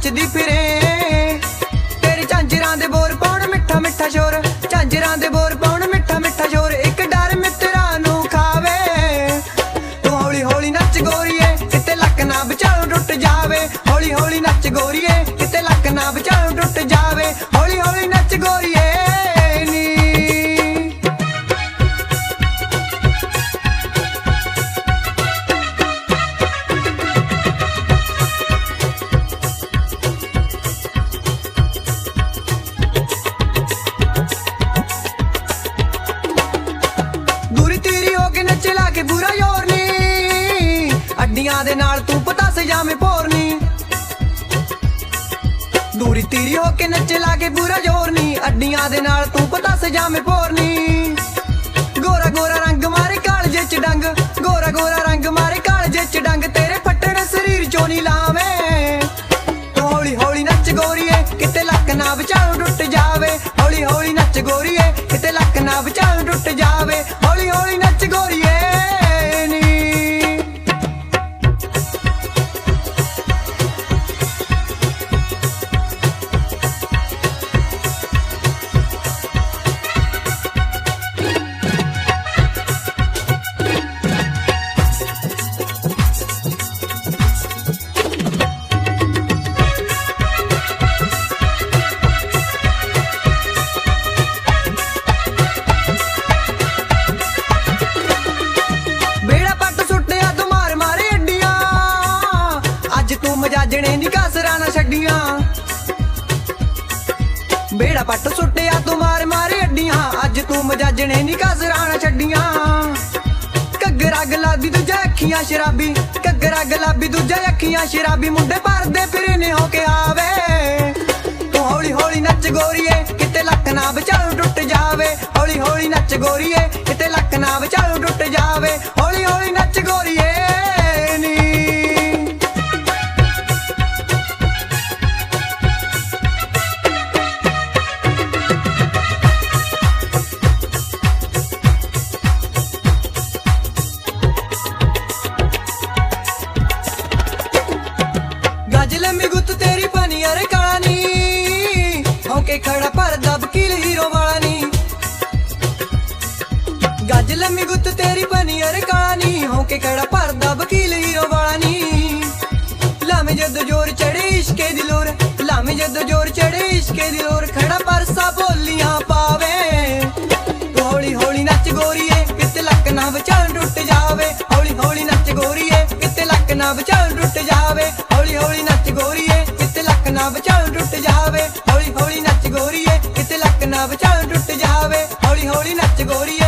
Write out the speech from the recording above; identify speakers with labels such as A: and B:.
A: ਨੱਚਦੀ ਫਿਰੇ। ਤੇਰੇ ਝਾਂਜਰਾਂ ਦੇ ਬੋਰ ਪਾਉਣ ਮਿੱਠਾ ਮਿੱਠਾ ਸ਼ੋਰ ਝਾਂਜਰਾਂ ਦੇ ਬੋਰ ਪਾਉਣ ਮਿੱਠਾ ਮਿੱਠਾ ਸ਼ੋਰ ਇੱਕ ਡਰ ਮਿੱਤਰਾਂ ਨੂੰ ਖਾਵੇ। ਤੂੰ ਹੌਲੀ ਹੌਲੀ ਨੱਚ ਗੋਰੀਏ। ਕਿਤੇ ਲੱਕ ਨਾ ਵਿਚਾਲੋਂ ਟੁੱਟ ਜਾਵੇ। ਹੌਲੀ ਹੌਲੀ ਨੱਚ ਗੋਰੀਏ। ਅੱਡੀਆਂ ਦੇ ਨਾਲ ਤੂੰ ਪਤਾ ਸਜਾਵੇਂ ਪੋਰਨੀ ਦੂਰੀ ਤੇਰੀ ਹੋ ਕੇ ਨੱਚ ਲਾ ਬੁਰਾ ਯੋਰ ਨੀ। ਅੱਡੀਆਂ ਦੇ ਨਾਲ ਤੂੰ ਪਤਾ ਸਜਾਵੇਂ ਪੋਰਨੀ ਗੋਰਾ ਗੋਰਾ ਰੰਗ ਮਾਰੇ ਕਾਲਜੇ ਚ ਡੰਗ। ਗੋਰਾ ਗੋਰਾ ਰੰਗ ਮਾਰੇ ਕਾਲਜੇ ਚ ਡੰਗ। ਤੇਰੇ ਫੱਟੜ ਸਰੀਰ ਚੋਂ ਨਹੀਂ ਲਾਵੇਂ। ਤੂੰ ਹੌਲੀ ਹੌਲੀ ਨੱਚ ਗੋਰੀਏ, ਕਿਤੇ ਲੱਕ ਨਾ ਵਿਚਾਲੋਂ ਟੁੱਟ ਜਾਵੇ। ਹੌਲੀ ਹੌਲੀ ਨੱਚ ਗੋਰੀਏ। ਨਾ ਛੱਡੀਆਂ ਬੇੜਾ ਪੱਟ ਸੁੱਟਿਆ, ਤੂੰ ਮਾਰ ਮਾਰੇ ਅੱਡੀਆਂ ਅੱਜ ਤੂੰ ਮਜਾਜਣੇ ਦੀ ਕਸਰਾਂ ਛੱਡੀਆਂ। ਘੱਗਰਾ ਗੁਲਾਬੀ ਦੂਜਾ ਅੱਖੀਆਂ ਸ਼ਰਾਬੀ। ਘੱਗਰਾ ਗੁਲਾਬੀ ਦੂਜਾ ਅੱਖੀਆਂ ਸ਼ਰਾਬੀ। ਮੁੰਡੇ ਪਰਦੇ ਫਿਰੇ ਨੇ ਹੋ ਕੇ ਆਵੇ। ਤੂੰ ਹੌਲੀ ਹੌਲੀ ਨੱਚ ਗੋਰੀਏ, ਕਿਤੇ ਲੱਕ ਨਾ ਵਿਚਾਲੋਂ ਟੁੱਟ ਜਾਵੇ। ਹੌਲੀ ਹੌਲੀ ਨੱਚ ਗੋਰੀਏ, ਕਿਤੇ ਲੱਕ ਨਾ ਵਿਚਾਲੋਂ ਟੁੱਟ ਜਾਵੇ। ਹੌਲੀ ਹੌਲੀ ਨੱਚ ਨੀ ਖੜਾ ਪਰ ਦਬ ਹੀਰੋ ਵਾਲਾ ਨੀ। ਗੱਜ ਲੰਮੀ ਗੁੱਤ ਤੇਰੀ ਪਨੀ ਅਰੇ ਕਾਲਾ ਨੀ ਹੌਕੇ ਖੜਾ ਪਰ ਦਬ ਹੀਰੋ ਵਾਲਾ ਨੀ। ਲਾਵੇਂ ਜਦ ਜੋਰ ਚੜੇ ਇਸ਼ਕੇ ਦੀ ਲੋਰ ਲਾਵੇਂ ਜਦ ਜੋਰ ਚੜੇ ਇਸ਼ਕੇ ਦੀ ਲੋਰ, ਖੜਾ ਪਰਸਾ ਬੋਲੀਆਂ ਪਾਵੇ। ਹੌਲੀ ਹੌਲੀ ਨੱਚ ਗੋਰੀਏ, ਕਿਤੇ ਲੱਕ ਨਾ ਵਿਚਾਲ ਟੁੱਟ ਜਾਵੇ। ਹੌਲੀ ਹੌਲੀ ਨੱਚ ਗੋਰੀਏ, ਕਿਤੇ ਲੱਕ ਨਾ ਬਚ ਟੁੱਟ ਜਾਵੇ। ਨਾ ਵਿਚਾਲ ਟੁੱਟ ਜਾਵੇ ਹੌਲੀ ਹੌਲੀ ਨੱਚ ਗੋਰੀ